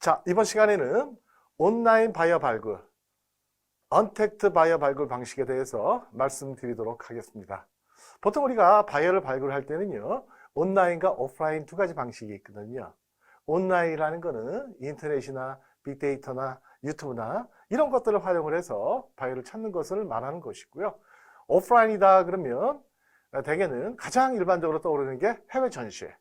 자, 이번 시간에는 온라인 바이어 발굴, 언택트 바이어 발굴 방식에 대해서 말씀드리도록 하겠습니다. 보통 우리가 바이어를 발굴할 때는요, 온라인과 오프라인 두 가지 방식이 있거든요. 온라인이라는 거는 인터넷이나 빅데이터나 유튜브나 이런 것들을 활용을 해서 바이어를 찾는 것을 말하는 것이고요. 오프라인이다 그러면 대개는 가장 일반적으로 떠오르는 게 해외 전시회.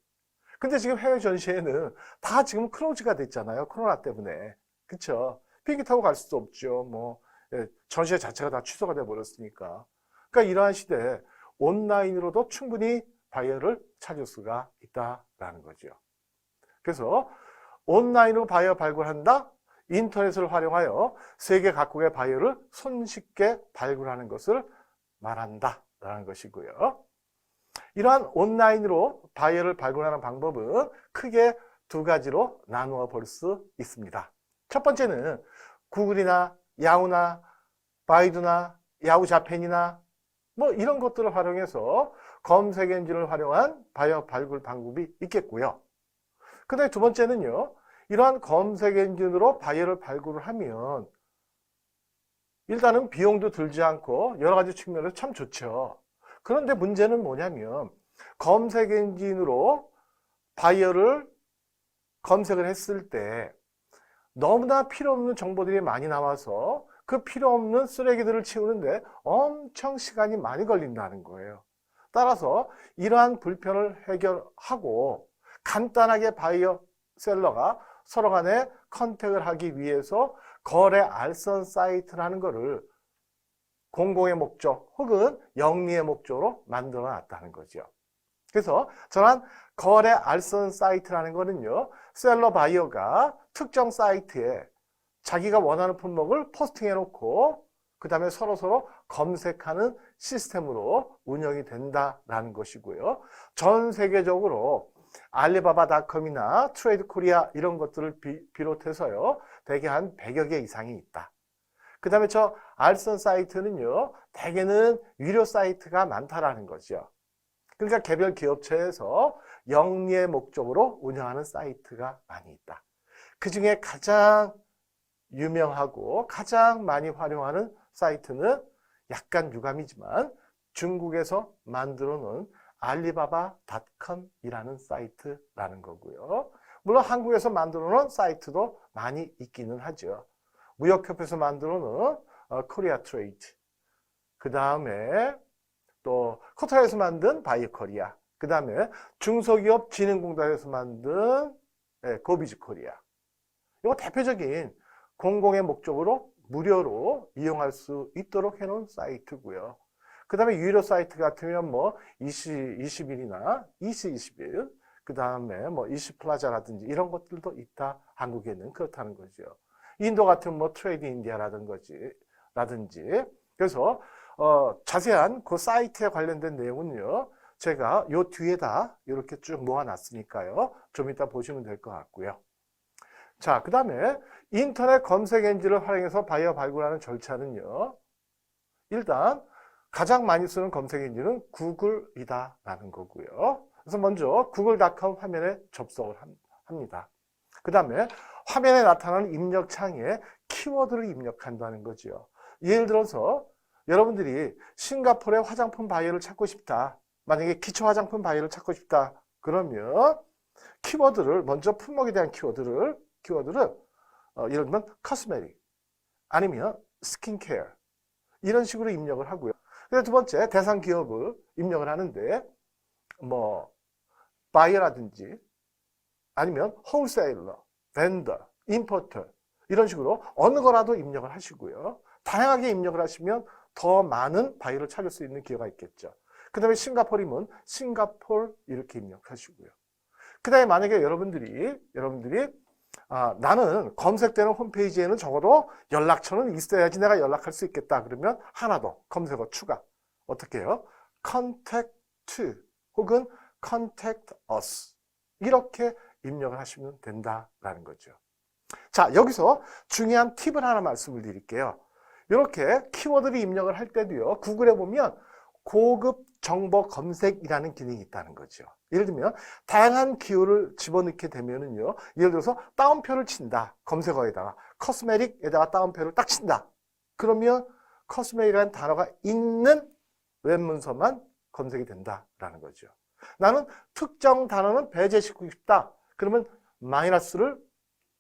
근데 지금 해외 전시회는 다 지금 클로즈가 됐잖아요. 코로나 때문에. 그쵸? 비행기 타고 갈 수도 없죠. 뭐, 예, 전시회 자체가 다 취소가 돼 버렸으니까. 그러니까 이러한 시대에 온라인으로도 충분히 바이어를 찾을 수가 있다라는 거죠. 그래서 온라인으로 바이어 발굴한다? 인터넷을 활용하여 세계 각국의 바이어를 손쉽게 발굴하는 것을 말한다라는 것이고요. 이러한 온라인으로 바이어를 발굴하는 방법은 크게 두 가지로 나누어 볼 수 있습니다. 첫 번째는 구글이나 야후나 바이두나 야후 자펜이나 뭐 이런 것들을 활용해서 검색 엔진을 활용한 바이어 발굴 방법이 있겠고요. 그 다음에 두 번째는요. 이러한 검색 엔진으로 바이어를 발굴을 하면 일단은 비용도 들지 않고 여러 가지 측면에서 참 좋죠. 그런데 문제는 뭐냐면 검색 엔진으로 바이어를 검색을 했을 때 너무나 필요 없는 정보들이 많이 나와서 그 필요 없는 쓰레기들을 치우는데 엄청 시간이 많이 걸린다는 거예요. 따라서 이러한 불편을 해결하고 간단하게 바이어 셀러가 서로 간에 컨택을 하기 위해서 거래 알선 사이트라는 것을 공공의 목적 혹은 영리의 목적으로 만들어 놨다는 거죠. 그래서 저는 거래 알선 사이트라는 거는요, 셀러 바이어가 특정 사이트에 자기가 원하는 품목을 포스팅해 놓고 그 다음에 서로서로 검색하는 시스템으로 운영이 된다라는 것이고요. 전 세계적으로 알리바바닷컴이나 트레이드 코리아 이런 것들을 비, 비롯해서요. 대개 한 100여 개 이상이 있다. 그 다음에 저 알선 사이트는요. 대개는 유료 사이트가 많다라는 거죠. 그러니까 개별 기업체에서 영리의 목적으로 운영하는 사이트가 많이 있다. 그 중에 가장 유명하고 가장 많이 활용하는 사이트는 약간 유감이지만 중국에서 만들어 놓은 알리바바닷컴이라는 사이트라는 거고요. 물론 한국에서 만들어 놓은 사이트도 많이 있기는 하죠. 무역협회에서 만들어 놓은 어, 코리아 트레이드. 그 다음에 또 코타에서 만든 바이오 코리아. 그 다음에 중소기업 진흥공단에서 만든 예, 고비즈 코리아. 이거 대표적인 공공의 목적으로 무료로 이용할 수 있도록 해놓은 사이트고요. 그 다음에 유료 사이트 같으면 뭐 20, 20일이나 20, 20일, 그 다음에 뭐 20플라자라든지 이런 것들도 있다. 한국에는 그렇다는 거죠. 인도 같은 뭐 트레이드 인디아라든지, 라든지. 그래서, 어, 자세한 그 사이트에 관련된 내용은요. 제가 요 뒤에다 이렇게 쭉 모아놨으니까요. 좀 이따 보시면 될 것 같고요. 자, 그 다음에 인터넷 검색 엔진을 활용해서 바이어 발굴하는 절차는요. 일단 가장 많이 쓰는 검색 엔진은 구글이다라는 거고요. 그래서 먼저 구글닷컴 화면에 접속을 합니다. 그 다음에 화면에 나타나는 입력 창에 키워드를 입력한다는 거죠. 예를 들어서 여러분들이 싱가포르의 화장품 바이어를 찾고 싶다. 만약에 기초 화장품 바이어를 찾고 싶다. 그러면 키워드를 먼저 품목에 대한 키워드를 키워드를 어, 예를 들면 코스메틱 아니면 스킨케어 이런 식으로 입력을 하고요. 그래서 두 번째 대상 기업을 입력을 하는데 뭐 바이어라든지 아니면 홀세일러, 벤더, 임포터 이런 식으로 어느 거라도 입력을 하시고요. 다양하게 입력을 하시면 더 많은 바이어를 찾을 수 있는 기회가 있겠죠. 그 다음에 싱가포르이면 싱가폴 이렇게 입력하시고요. 그 다음에 만약에 여러분들이 여러분들이 아, 나는 검색되는 홈페이지에는 적어도 연락처는 있어야지 내가 연락할 수 있겠다. 그러면 하나 더 검색어 추가. 어떻게 해요? contact to 혹은 contact us. 이렇게 입력을 하시면 된다라는 거죠. 자, 여기서 중요한 팁을 하나 말씀을 드릴게요. 이렇게 키워드를 입력을 할 때도요. 구글에 보면 고급 정보 검색이라는 기능이 있다는 거죠. 예를 들면 다양한 기호를 집어넣게 되면은요. 예를 들어서 따옴표를 친다. 검색어에다가 커스메릭에다가 따옴표를 딱 친다. 그러면 커스메릭이라는 단어가 있는 웹문서만 검색이 된다라는 거죠. 나는 특정 단어는 배제시키고 싶다. 그러면 마이너스를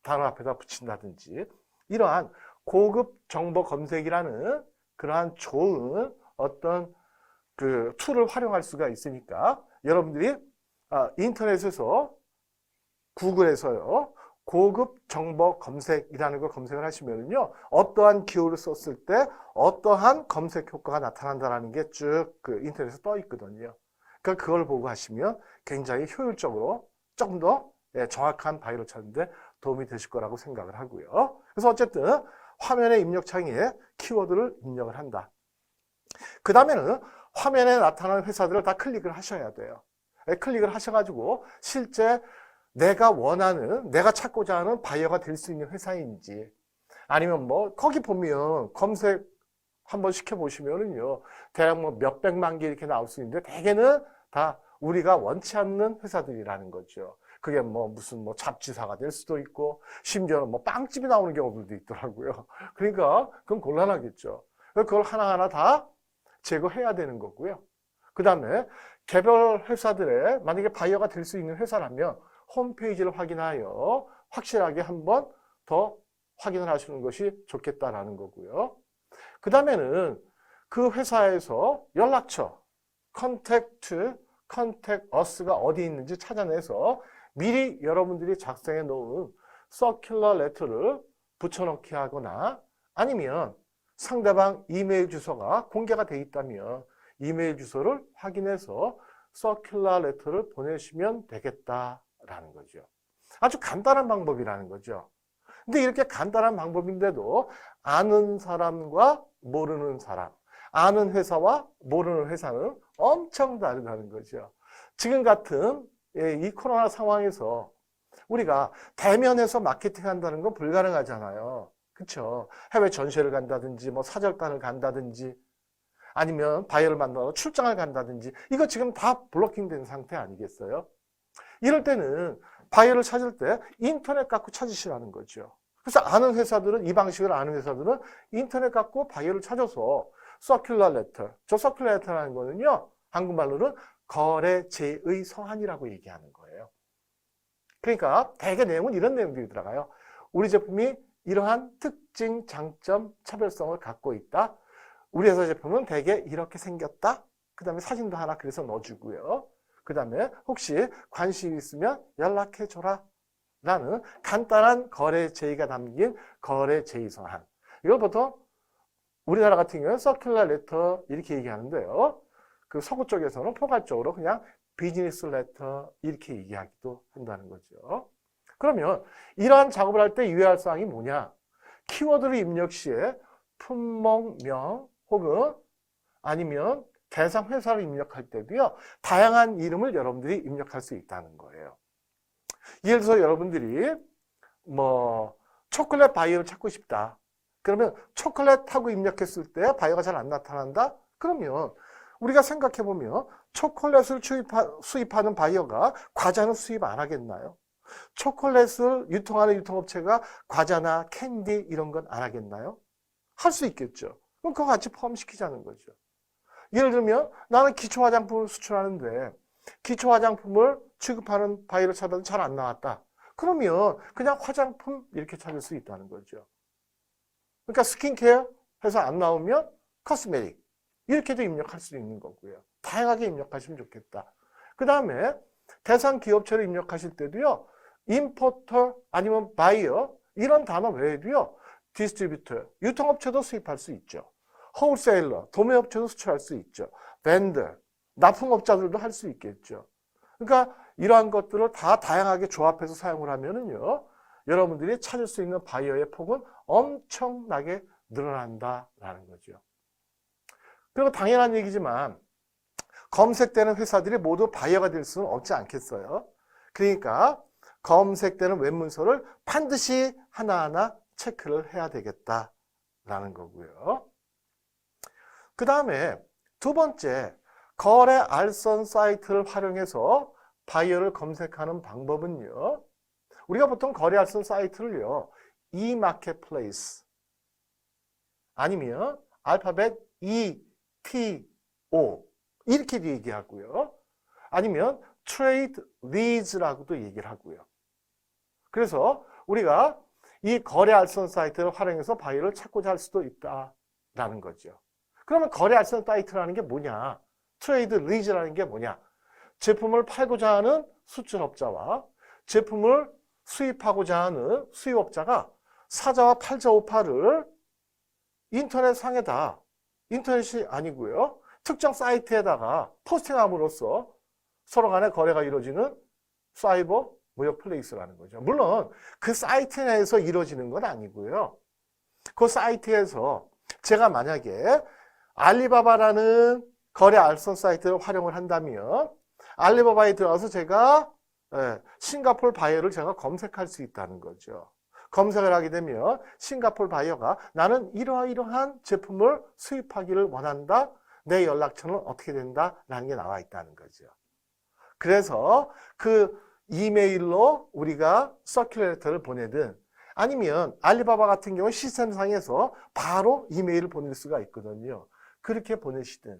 단어 앞에다 붙인다든지 이러한 고급 정보 검색이라는 그러한 좋은 어떤 그 툴을 활용할 수가 있으니까 여러분들이 아, 인터넷에서 구글에서요 고급 정보 검색이라는 걸 검색을 하시면은요 어떠한 기호를 썼을 때 어떠한 검색 효과가 나타난다라는 게 쭉 그 인터넷에 떠 있거든요. 그러니까 그걸 보고 하시면 굉장히 효율적으로 조금 더 예, 정확한 바이를 찾는데 도움이 되실 거라고 생각을 하고요. 그래서 어쨌든 화면의 입력 창에 키워드를 입력을 한다. 그 다음에는 화면에 나타나는 회사들을 다 클릭을 하셔야 돼요. 예, 클릭을 하셔가지고 실제 내가 원하는, 내가 찾고자 하는 바이어가 될 수 있는 회사인지 아니면 뭐 거기 보면 검색 한번 시켜보시면은요 대략 뭐 몇백만 개 이렇게 나올 수 있는데 대개는 다 우리가 원치 않는 회사들이라는 거죠. 그게 뭐 무슨 뭐 잡지사가 될 수도 있고 심지어는 뭐 빵집이 나오는 경우들도 있더라고요. 그러니까 그건 곤란하겠죠. 그걸 하나하나 다 제거해야 되는 거고요. 그 다음에 개별 회사들의 만약에 바이어가 될 수 있는 회사라면 홈페이지를 확인하여 확실하게 한번 더 확인을 하시는 것이 좋겠다라는 거고요. 그 다음에는 그 회사에서 연락처, 컨택트, 컨택 어스가 어디 있는지 찾아내서 미리 여러분들이 작성해 놓은 서큘러 레터를 붙여넣기 하거나 아니면 상대방 이메일 주소가 공개가 돼 있다면 이메일 주소를 확인해서 서큘러 레터를 보내시면 되겠다라는 거죠. 아주 간단한 방법이라는 거죠. 근데 이렇게 간단한 방법인데도 아는 사람과 모르는 사람, 아는 회사와 모르는 회사는 엄청 다르다는 거죠. 지금 같은 예, 이 코로나 상황에서 우리가 대면에서 마케팅 한다는 건 불가능하잖아요. 그렇죠? 해외 전시를 간다든지 뭐 사절단을 간다든지 아니면 바이어를 만나러 출장을 간다든지 이거 지금 다 블로킹된 상태 아니겠어요? 이럴 때는 바이어를 찾을 때 인터넷 갖고 찾으시라는 거죠. 그래서 아는 회사들은 이 방식을 아는 회사들은 인터넷 갖고 바이어를 찾아서 서큘러 레터. 저 서큘러 레터라는 거는요. 한국말로는 거래 제의 서한이라고 얘기하는 거예요. 그러니까 대개 내용은 이런 내용들이 들어가요. 우리 제품이 이러한 특징, 장점, 차별성을 갖고 있다. 우리 회사 제품은 대개 이렇게 생겼다. 그 다음에 사진도 하나 그래서 넣어주고요. 그 다음에 혹시 관심 있으면 연락해줘라. 라는 간단한 거래 제의가 담긴 거래 제의 서한. 이걸 보통 우리나라 같은 경우는 서큘러 레터 이렇게 얘기하는데요. 그 서구 쪽에서는 포괄적으로 그냥 비즈니스 레터 이렇게 얘기하기도 한다는 거죠. 그러면 이러한 작업을 할 때 유의할 사항이 뭐냐? 키워드를 입력 시에 품목명 혹은 아니면 대상 회사를 입력할 때도요. 다양한 이름을 여러분들이 입력할 수 있다는 거예요. 예를 들어서 여러분들이 뭐 초콜릿 바이어를 찾고 싶다. 그러면 초콜릿하고 입력했을 때 바이어가 잘 안 나타난다? 그러면 우리가 생각해 보면 초콜릿을 수입하, 수입하 는 바이어가 과자는 수입 안 하겠나요? 초콜릿을 유통하는 유통업체가 과자나 캔디 이런 건 안 하겠나요? 할 수 있겠죠. 그럼 그거 같이 포함시키자는 거죠. 예를 들면 나는 기초 화장품을 수출하는데 기초 화장품을 취급하는 바이어를 찾아도 잘 안 나왔다. 그러면 그냥 화장품 이렇게 찾을 수 있다는 거죠. 그러니까 스킨케어 해서 안 나오면 코스메틱 이렇게도 입력할 수 있는 거고요. 다양하게 입력하시면 좋겠다. 그 다음에 대상 기업체를 입력하실 때도요. 임포터 아니면 바이어 이런 단어 외에도요. 디스트리뷰터 유통업체도 수입할 수 있죠. 홀세일러 도매업체도 수출할 수 있죠. 밴더 납품업자들도 할 수 있겠죠. 그러니까 이러한 것들을 다 다양하게 조합해서 사용을 하면은요. 여러분들이 찾을 수 있는 바이어의 폭은 엄청나게 늘어난다라는 거죠. 그리고 당연한 얘기지만 검색되는 회사들이 모두 바이어가 될 수는 없지 않겠어요. 그러니까 검색되는 웹문서를 반드시 하나하나 체크를 해야 되겠다라는 거고요. 그 다음에 두 번째, 거래 알선 사이트를 활용해서 바이어를 검색하는 방법은요. 우리가 보통 거래 알선 사이트를요. e-marketplace 아니면 알파벳 E, T, O 이렇게 얘기하고요. 아니면 trade leads라고도 얘기를 하고요. 그래서 우리가 이 거래 알선 사이트를 활용해서 바이어를 찾고자 할 수도 있다라는 거죠. 그러면 거래 알선 사이트라는 게 뭐냐? 트레이드 리즈라는 게 뭐냐? 제품을 팔고자 하는 수출업자와 제품을 수입하고자 하는 수입업자가 사자와 팔자 오파를 인터넷 상에다 인터넷이 아니고요. 특정 사이트에다가 포스팅함으로써 서로 간의 거래가 이루어지는 사이버 무역 플레이스라는 거죠. 물론 그 사이트 내에서 이루어지는 건 아니고요. 그 사이트에서 제가 만약에 알리바바라는 거래 알선 사이트를 활용을 한다면 알리바바에 들어가서 제가 예, 싱가폴 바이어를 제가 검색할 수 있다는 거죠. 검색을 하게 되면 싱가폴 바이어가 나는 이러이러한 제품을 수입하기를 원한다. 내 연락처는 어떻게 된다 라는 게 나와 있다는 거죠. 그래서 그 이메일로 우리가 서큘레이터를 보내든 아니면 알리바바 같은 경우 시스템상에서 바로 이메일을 보낼 수가 있거든요. 그렇게 보내시든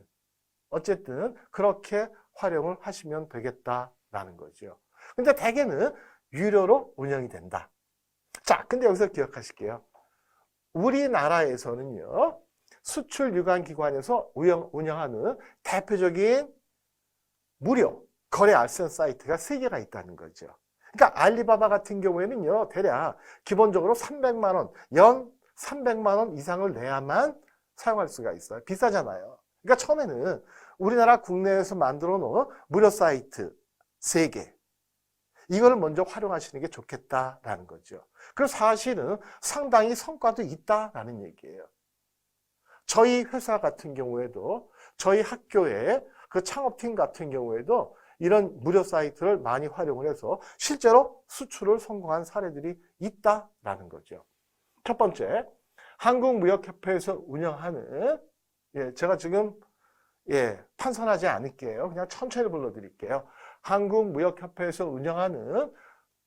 어쨌든 그렇게 활용을 하시면 되겠다라는 거죠. 근데 대개는 유료로 운영이 된다. 자, 근데 여기서 기억하실게요. 우리나라에서는요, 수출 유관 기관에서 운영 하는 대표적인 무료 거래 알선 사이트가 세 개가 있다는 거죠. 그러니까 알리바바 같은 경우에는요, 대략 기본적으로 300만 원, 연 300만 원 이상을 내야만 사용할 수가 있어요. 비싸잖아요. 그러니까 처음에는 우리나라 국내에서 만들어 놓은 무료 사이트 3개. 이걸 먼저 활용하시는 게 좋겠다라는 거죠. 그리고 사실은 상당히 성과도 있다라는 얘기예요. 저희 회사 같은 경우에도 저희 학교의 그 창업팀 같은 경우에도 이런 무료 사이트를 많이 활용을 해서 실제로 수출을 성공한 사례들이 있다라는 거죠. 첫 번째, 한국무역협회에서 운영하는 예, 제가 지금 예, 판단하지 않을게요. 그냥 천천히 불러드릴게요. 한국무역협회에서 운영하는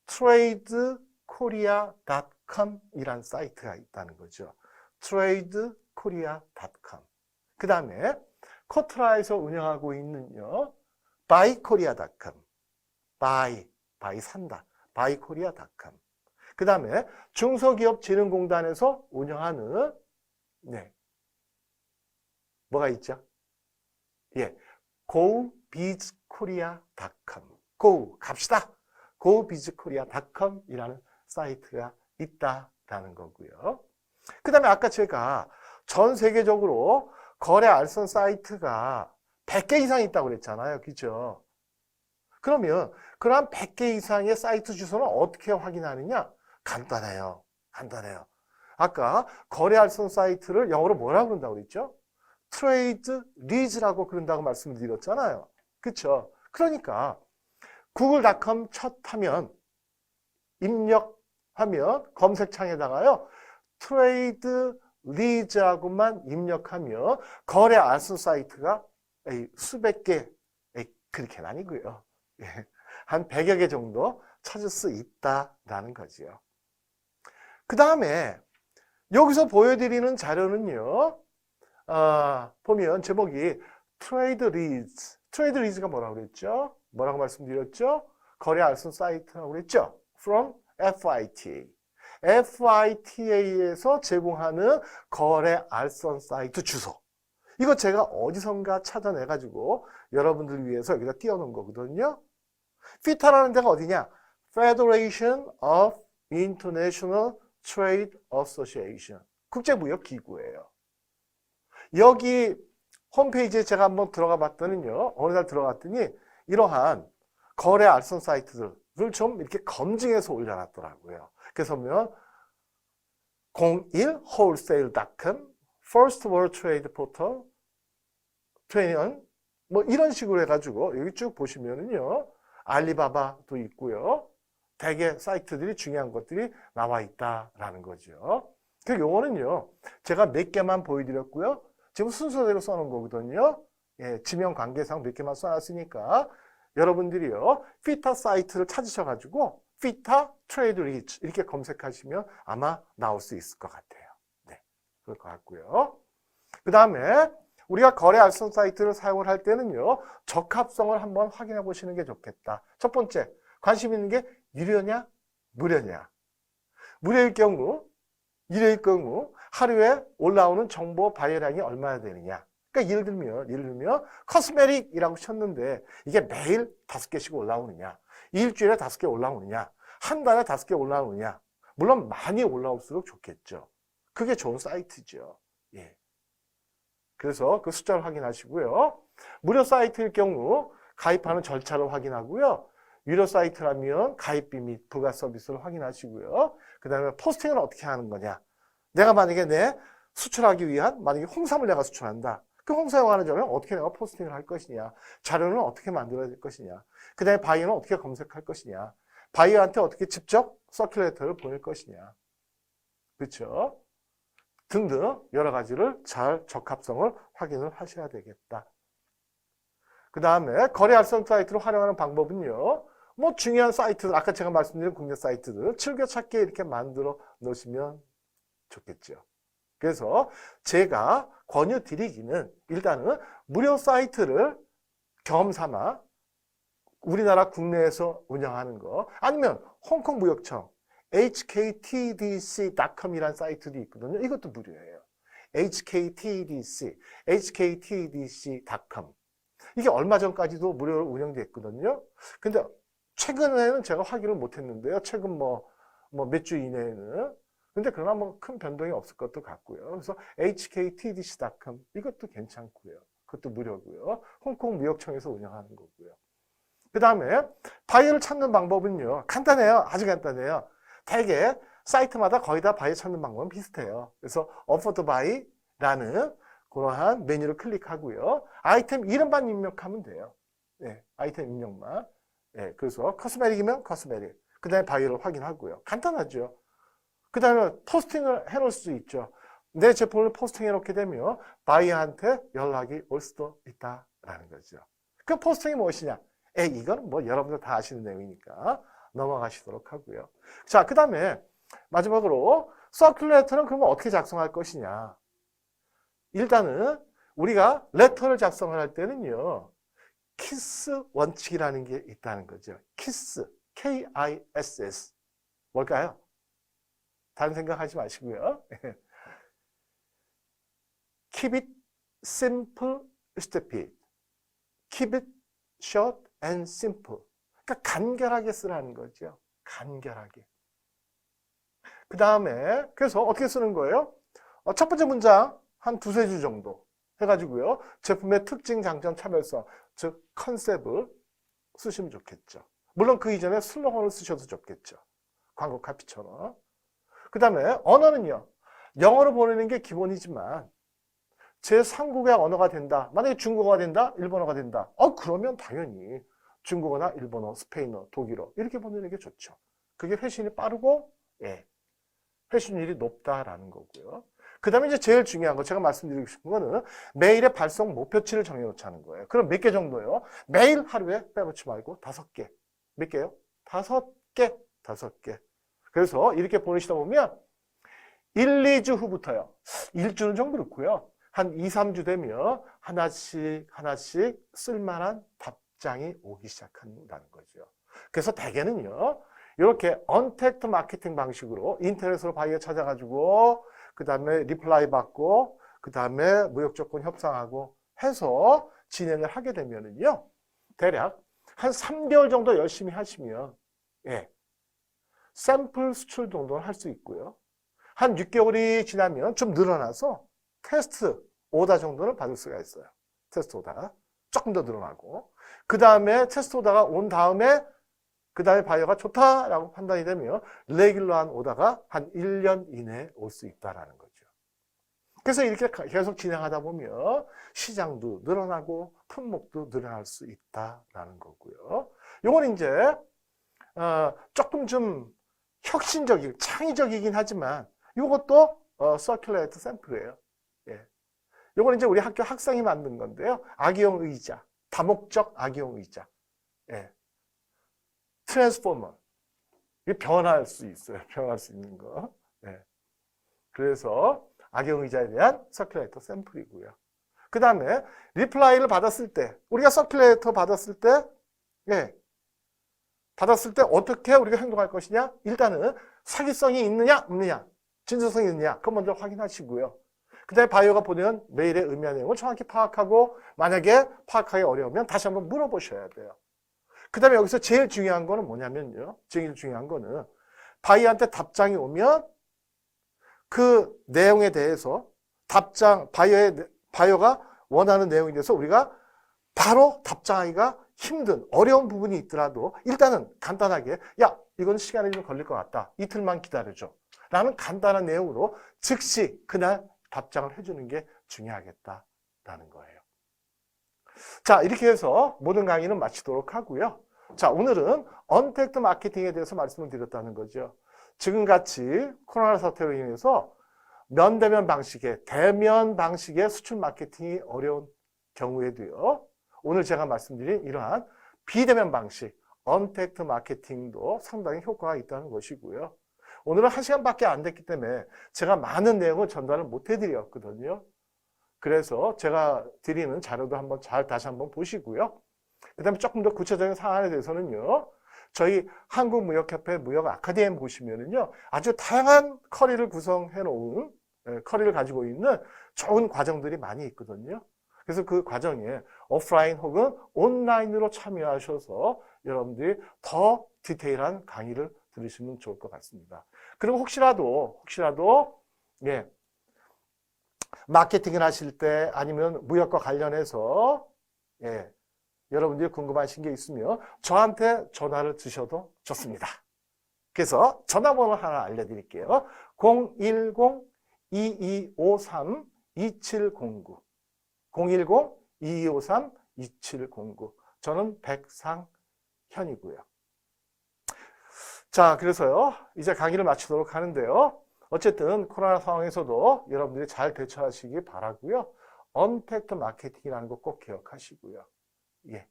tradekorea.com 이란 사이트가 있다는 거죠. tradekorea.com 그 다음에 코트라에서 운영하고 있는요. buykorea.com buy, buy 산다. buykorea.com 그 다음에 중소기업진흥공단에서 운영하는 네 뭐가 있죠? 예, gobizkorea.com go 갑시다. gobizkorea.com 이라는 사이트가 있다라는 거고요. 그 다음에 아까 제가 전 세계적으로 거래 알선 사이트가 100개 이상 있다고 그랬잖아요. 그죠? 그러면 그러한 100개 이상의 사이트 주소는 어떻게 확인하느냐? 간단해요. 간단해요. 아까 거래 알선 사이트를 영어로 뭐라고 그런다고 그랬죠? 트레이드 리즈라고 그런다고 말씀드렸잖아요. 그쵸? 그러니까 구글닷컴 첫 하면 입력하면 검색창에다가요. 트레이드 리즈하고만 입력하면 거래 알선 사이트가 수백 개 그렇게는 아니고요. 예, 한 100여 개 정도 찾을 수 있다라는 거지요. 그 다음에 여기서 보여드리는 자료는요. 아, 보면 제목이 트레이드 리즈. 트레이드 리즈가 뭐라고 그랬죠? 뭐라고 말씀드렸죠? 거래 알선 사이트라고 그랬죠? From FITA. FITA에서 제공하는 거래 알선 사이트 주소. 이거 제가 어디선가 찾아내가지고 여러분들 위해서 여기다 띄워놓은 거거든요. FITA라는 데가 어디냐? Federation of International Trade Association. 국제무역기구예요. 여기 홈페이지에 제가 한번 들어가 봤더니요. 어느 날 들어갔더니 이러한 거래 알선 사이트들을 좀 이렇게 검증해서 올려놨더라고요. 그래서 보면 01wholesale.com, First World Trade Portal, 21, 뭐 이런 식으로 해가지고 여기 쭉 보시면은요. 알리바바도 있고요. 대개 사이트들이 중요한 것들이 나와 있다라는 거죠. 그 용어는요. 제가 몇 개만 보여드렸고요. 지금 순서대로 써놓은 거거든요. 예, 지명 관계상 몇 개만 써놨으니까 여러분들이요 피타 사이트를 찾으셔가지고 피타 트레이드 리치 이렇게 검색하시면 아마 나올 수 있을 것 같아요. 네, 그럴 것 같고요. 그 다음에 우리가 거래 알선 사이트를 사용을 할 때는요 적합성을 한번 확인해 보시는 게 좋겠다. 첫 번째 관심 있는 게 유료냐 무료냐. 무료일 경우 유료일 경우 하루에 올라오는 정보 발열량이 얼마나 되느냐. 그러니까 예를 들면 예를 들면 커스메틱이라고 쳤는데 이게 매일 다섯 개씩 올라오느냐. 일주일에 다섯 개 올라오느냐. 한 달에 다섯 개 올라오느냐. 물론 많이 올라올수록 좋겠죠. 그게 좋은 사이트죠. 예. 그래서 그 숫자를 확인하시고요. 무료 사이트일 경우 가입하는 절차를 확인하고요. 유료 사이트라면 가입비 및 부가 서비스를 확인하시고요. 그 다음에 포스팅을 어떻게 하는 거냐. 내가 만약에 내 수출하기 위한 만약에 홍삼을 내가 수출한다. 그 홍사용하는 점을 어떻게 내가 포스팅을 할 것이냐. 자료는 어떻게 만들어야 될 것이냐. 그 다음에 바이어는 어떻게 검색할 것이냐. 바이어한테 어떻게 직접 서큘레이터를 보낼 것이냐. 그렇죠? 등등 여러 가지를 잘 적합성을 확인을 하셔야 되겠다. 그 다음에 거래 알선 사이트를 활용하는 방법은요. 뭐 중요한 사이트들, 아까 제가 말씀드린 국내 사이트들 즐겨찾기 이렇게 만들어 놓으시면 좋겠죠. 그래서 제가 권유 드리기는 일단은 무료 사이트를 경험 삼아 우리나라 국내에서 운영하는 거 아니면 홍콩 무역청 hktdc.com이라는 사이트도 있거든요. 이것도 무료예요. hktdc, hktdc.com 이게 얼마 전까지도 무료로 운영됐거든요. 근데 최근에는 제가 확인을 못 했는데요. 최근 뭐 뭐 몇 주 이내에는 근데 그러나 뭐 큰 변동이 없을 것도 같고요. 그래서 hktdc.com 이것도 괜찮고요. 그것도 무료고요. 홍콩 무역청에서 운영하는 거고요. 그 다음에 바이어를 찾는 방법은요. 간단해요. 아주 간단해요. 대개 사이트마다 거의 다 바이어 찾는 방법은 비슷해요. 그래서 offer buy라는 그러한 메뉴를 클릭하고요. 아이템 이름만 입력하면 돼요. 네, 아이템 입력만. 네, 그래서 커스메릭이면 커스메릭. 그 다음에 바이어를 확인하고요. 간단하죠. 그 다음에 포스팅을 해놓을 수 있죠. 내 제품을 포스팅 해놓게 되면 바이어한테 연락이 올 수도 있다라는 거죠. 그 포스팅이 무엇이냐? 에, 이거는 뭐 여러분들 다 아시는 내용이니까 넘어가시도록 하고요. 자, 그 다음에 마지막으로 서큘레이터는 그러면 어떻게 작성할 것이냐? 일단은 우리가 레터를 작성을 할 때는요. 키스 원칙이라는 게 있다는 거죠. 키스, K-I-S-S. 뭘까요? 다른 생각하지 마시고요. Keep it simple, stupid. Keep it short and simple. 그러니까 간결하게 쓰라는 거죠. 간결하게. 그 다음에 그래서 어떻게 쓰는 거예요? 어, 첫 번째 문장 한 두세 줄 정도 해가지고요. 제품의 특징, 장점, 차별성, 즉 컨셉을 쓰시면 좋겠죠. 물론 그 이전에 슬로건을 쓰셔도 좋겠죠. 광고 카피처럼. 그 다음에 언어는요. 영어로 보내는 게 기본이지만 제3국의 언어가 된다. 만약에 중국어가 된다, 일본어가 된다. 어 그러면 당연히 중국어나 일본어, 스페인어, 독일어 이렇게 보내는 게 좋죠. 그게 회신이 빠르고 예, 회신율이 높다라는 거고요. 그 다음에 이제 제일 중요한 거 제가 말씀드리고 싶은 거는 매일의 발송 목표치를 정해놓자는 거예요. 그럼 몇 개 정도요? 매일 하루에 빼놓지 말고 다섯 개. 몇 개요? 다섯 개. 다섯 개. 그래서 이렇게 보내시다 보면 1, 2주 후부터요. 1주는 좀 그렇고요. 한 2, 3주 되면 하나씩 하나씩 쓸만한 답장이 오기 시작한다는 거죠. 그래서 대개는요. 이렇게 언택트 마케팅 방식으로 인터넷으로 바이어 찾아가지고 그 다음에 리플라이 받고 그 다음에 무역 조건 협상하고 해서 진행을 하게 되면은요. 대략 한 3개월 정도 열심히 하시면 예. 샘플 수출 정도는 할 수 있고요. 한 6개월이 지나면 좀 늘어나서 테스트 오다 정도는 받을 수가 있어요. 테스트 오다가 조금 더 늘어나고 그 다음에 테스트 오다가 온 다음에 그 다음에 바이어가 좋다라고 판단이 되면 레귤러한 오다가 한 1년 이내에 올 수 있다라는 거죠. 그래서 이렇게 계속 진행하다 보면 시장도 늘어나고 품목도 늘어날 수 있다라는 거고요. 요건 이제 어, 조금 좀 혁신적이고 창의적이긴 하지만 이것도 어, 서큘레이터 샘플이에요. 예. 이건 이제 우리 학교 학생이 만든 건데요. 아기용 의자, 다목적 아기용 의자. 예. 트랜스포머. 이게 변할 수 있어요. 변할 수 있는 거. 예. 그래서 악용 의자에 대한 서큘레이터 샘플이고요. 그 다음에 리플라이를 받았을 때 우리가 서큘레이터 받았을 때 예. 받았을 때 어떻게 우리가 행동할 것이냐? 일단은 사기성이 있느냐 없느냐 진정성이 있느냐 그거 먼저 확인하시고요. 그 다음에 바이오가 보내는 메일의 의미와 내용을 정확히 파악하고 만약에 파악하기 어려우면 다시 한번 물어보셔야 돼요. 그 다음에 여기서 제일 중요한 거는 뭐냐면요. 제일 중요한 거는 바이한테 답장이 오면 그 내용에 대해서 답장, 바이오의, 바이오가 원하는 내용에 대해서 우리가 바로 답장하기가 힘든, 어려운 부분이 있더라도 일단은 간단하게, 야, 이건 시간이 좀 걸릴 것 같다. 이틀만 기다려줘. 라는 간단한 내용으로 즉시 그날 답장을 해주는 게 중요하겠다라는 거예요. 자, 이렇게 해서 모든 강의는 마치도록 하고요. 자, 오늘은 언택트 마케팅에 대해서 말씀을 드렸다는 거죠. 지금같이 코로나 사태로 인해서 면대면 방식의 대면 방식의 수출 마케팅이 어려운 경우에도요. 오늘 제가 말씀드린 이러한 비대면 방식 언택트 마케팅도 상당히 효과가 있다는 것이고요. 오늘은 한 시간밖에 안 됐기 때문에 제가 많은 내용을 전달을 못 해드렸거든요. 그래서 제가 드리는 자료도 한번 잘 다시 한번 보시고요. 그 다음에 조금 더 구체적인 사안에 대해서는요. 저희 한국무역협회 무역 아카데미 보시면은요. 아주 다양한 커리를 구성해 놓은 예, 커리를 가지고 있는 좋은 과정들이 많이 있거든요. 그래서 그 과정에 오프라인 혹은 온라인으로 참여하셔서 여러분들이 더 디테일한 강의를 들으시면 좋을 것 같습니다. 그리고 혹시라도 혹시라도 예 마케팅을 하실 때 아니면 무역과 관련해서 예 여러분들이 궁금하신 게 있으면 저한테 전화를 주셔도 좋습니다. 그래서 전화번호 하나 알려드릴게요. 010-2253-2709 010-2253-2709 저는 백상현이고요. 자, 그래서요. 이제 강의를 마치도록 하는데요. 어쨌든 코로나 상황에서도 여러분들이 잘 대처하시기 바라고요. 언택트 마케팅이라는 거 꼭 기억하시고요. 예.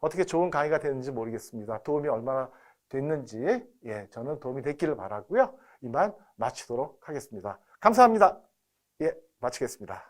어떻게 좋은 강의가 됐는지 모르겠습니다. 도움이 얼마나 됐는지, 예, 저는 도움이 됐기를 바라고요. 이만 마치도록 하겠습니다. 감사합니다. 예, 마치겠습니다.